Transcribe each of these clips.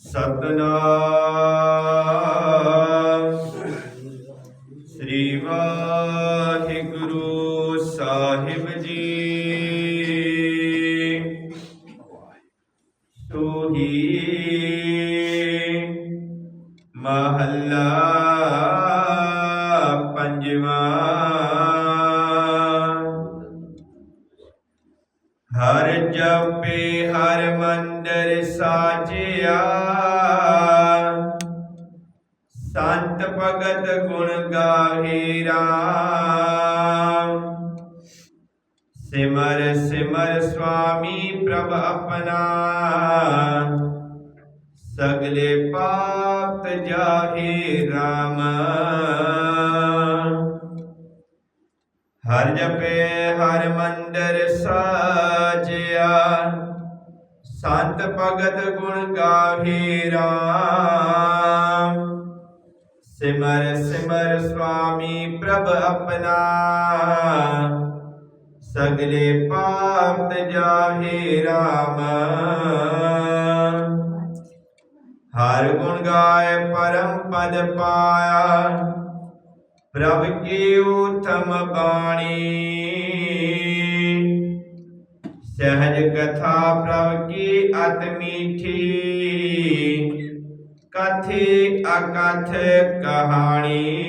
ਸਤਨਾਮ। ਜਪੇ ਹਰ ਮੰਦਰ ਸਾਜਿਆ। ਸੰਤ ਭਗਤ ਗੁਣ ਗਾਹੇ ਰਾਮ। ਸਿਮਰ ਸਿਮਰ ਸੁਆਮੀ ਪ੍ਰਭ ਆਪਣਾ। ਸਗਲੇ ਪਾਪ ਜਾਹੇ ਰਾਮ। ਹਰ ਜਪੇ ਹਰ ਮੰਦਰ ਸਾਜਿਆ ਸੰਤ ਭਗਤ ਗੁਣ ਗਾਹੇ ਰਾਮ। ਸਿਮਰ ਸਿਮਰ ਸੁਆਮੀ ਪ੍ਰਭ ਆਪਣਾ। ਸਗਲੇ ਪਾਪ ਜਾਹੇ ਰਾਮ। ਹਰ ਗੁਣ ਗਾਏ ਪਰਮ ਪਦ ਪਾਇਆ। ਪ੍ਰਭ ਕੀ ਉਤਮ ਬਾਣੀ। ਸਹਿਜ ਕਥਾ ਪ੍ਰਭ ਕੀ ਅਤ ਮੀਠੀ? ਕਥੇ ਅਕਥ ਕਹਾਣੀ?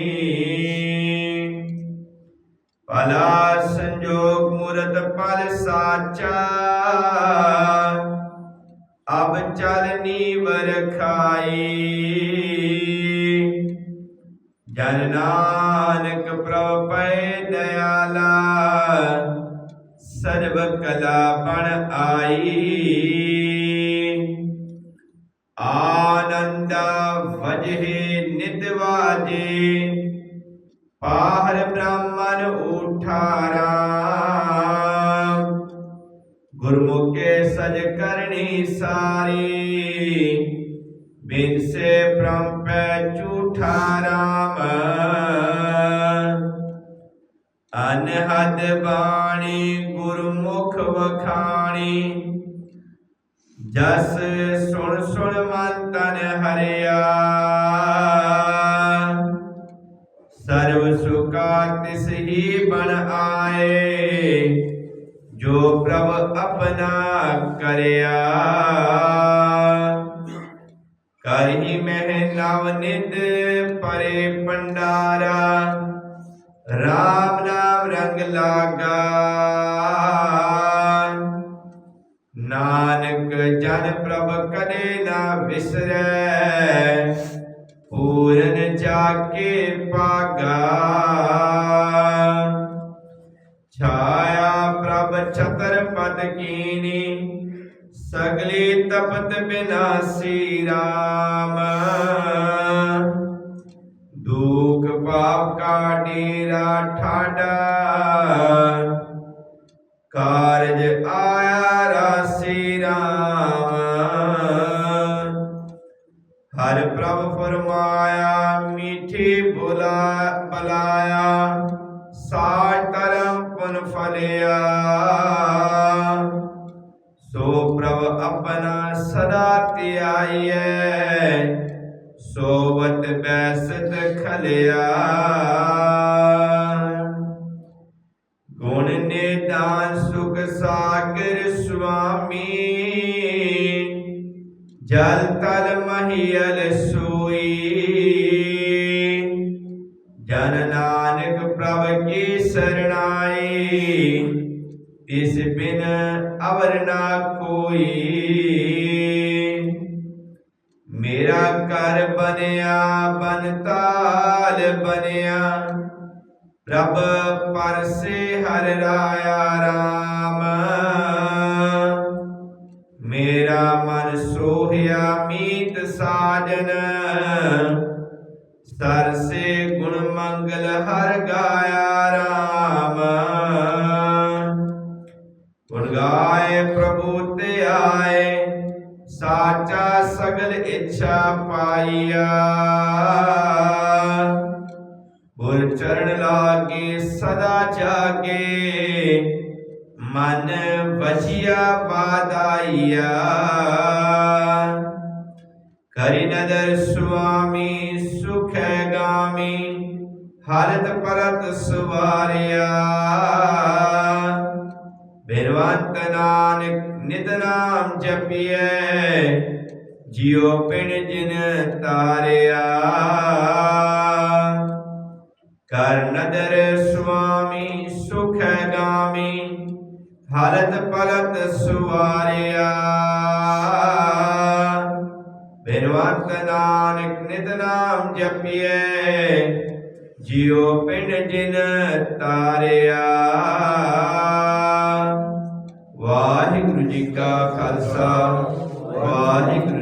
ਭਲਾ ਸੰਜੋਗ ਮੂਰਤ ਪਲ ਸਾਚਾ। ਅਬ ਚਲ ਚਲਨੀ ਵਰਖਾਈ ਜਨ ਨਾਨਕ ਪ੍ਰਭ ਪੈ ਦਇਆਲਾ। ਸਰਬ ਕਲਾ ਬਣ ਆਈ। ਆਨੰਦ ਵਜਹਿ ਨਿਤ ਵਾਜੇ। ਪਾਹਰ ਬ੍ਰਾਹਮਣ ਉਠਾਰਾ। ਗੁਰਮੁਖੇ ਸਜ ਕਰਨੀ ਸਾਰੀ। ਬਿਨ ਸੇ ਭ੍ਰਮ ਝੂਠਾ ਰਾਮ। ਅਨਹਦ ਬਾਣੀ ਗੁਰਮੁਖ ਵਖਾਣੀ। ਜਸ ਸੁਣ ਸੁਣ ਮਨ ਤਨ ਹਰਿਆ। ਸਰਬ ਸੁਖਾ ਤਿਸ ਹੀ ਬਣ ਆਏ। ਜੋ ਪ੍ਰਭ ਆਪਣਾ ਕਰਿਆ। ਕਰਹੀ ਮਹਿ ਨਵ ਨਿਦ ਪਰੇ ਪੰਡਾਰਾ ਰਾਮ ਨਾਮ ਰੰਗ ਲਾਗਾ ਨਾਨਕ ਜਨ ਪ੍ਰਭ ਕਦੇ ਨਾ ਵਿਸਰੈ, ਪੂਰਨ ਜਾਕੇ ਪਾਗਾ ਛਾਇਆ ਪ੍ਰਭ ਛਤਰ ਪਦ ਕੀਨੀ, ਸਗਲੀ ਤਪਤ ਬਿਨਾਸੀ ਰਾਮ ਠਾਡਾ ਕਾਰਜ ਆਇਆ ਰਾਸੀ ਰਾਮ। ਹਰ ਪ੍ਰਭ ਫਰਮਾਇਆ, ਮੀਠੀ ਬੁਲਾ ਬਲਾਇਆ, ਸਾਜ ਧਰਮ ਪੁਨ ਫਲਿਆ। ਸੋ ਪ੍ਰਭ ਆਪਣਾ ਸਦਾ ਧਿਆਈਐ, ਸੋਵਤ ਬੈਸਤ ਖਲਿਆ। ਸਾਗਰ ਸੁਆਮੀ, ਜਲ ਤਲ ਮਹੀਲ ਸੋਈ। ਜਨ ਨਾਨਕ ਪ੍ਰਭ ਕੀ ਸਰਣਾਈ ਇਸ ਬਿਨ ਅਵਰ ਨਾ ਕੋਈ। ਮੇਰਾ ਘਰ ਬਨਿਆ ਬਨਤਾਲ ਬਨਿਆ ਪ੍ਰਭ ਪਰਸੇ ਹਰ ਰਾਇਆ ਰਾਮ। ਸੋਹਿਆ ਮੀਤ ਸਾਜਨ। ਸਰਸੇ ਗੁਣ ਮੰਗਲ ਹਰ ਗਾਇਆ ਰਾਮ। ਗੁਣ ਗਾਏ ਪ੍ਰਭੂ ਤੇ ਆਏ, ਸਾਚਾ ਸਗਲ ਇੱਛਾ ਪਾਈਆ। ਗੁਰ ਚਰਨ ਲਾਗੇ ਸਦਾ ਜਾਗੇ ਮਨ ਵਸਿਆ ਵਾਦਾਈਆ ਕਰੀ ਨਦਰ ਸੁਆਮੀ, ਸੁਖੈ ਗਾਮੀ, ਹਰਤ ਪਰਤ ਸੁਵਾਰਿਆ। ਬਿਰਵੰਤ ਨਾਨਕ ਨਿਤ ਨਾਮ ਜਪੀਐ, ਜਿਉ ਪਿਣ ਜਿਨ ਤਾਰਿਆ। ਕਰ ਨਦਰ ਸੁਆਮੀ, ਸੁਖੈ ਗਾਮੀ ਹਰਤ ਪਲਤ ਸੁਵਾਰਿਆ ਬਿਰਵੰਤ ਨਾਨਕ ਨਿਤ ਨਾਮ ਜਪੀਐ ਜਿਉ ਪਿੰਡ ਜਿਨ ਤਾਰਿਆ ਵਾਹਿਗੁਰੂ ਜੀ ਕਾ ਖਾਲਸਾ ਵਾਹਿਗੁਰੂ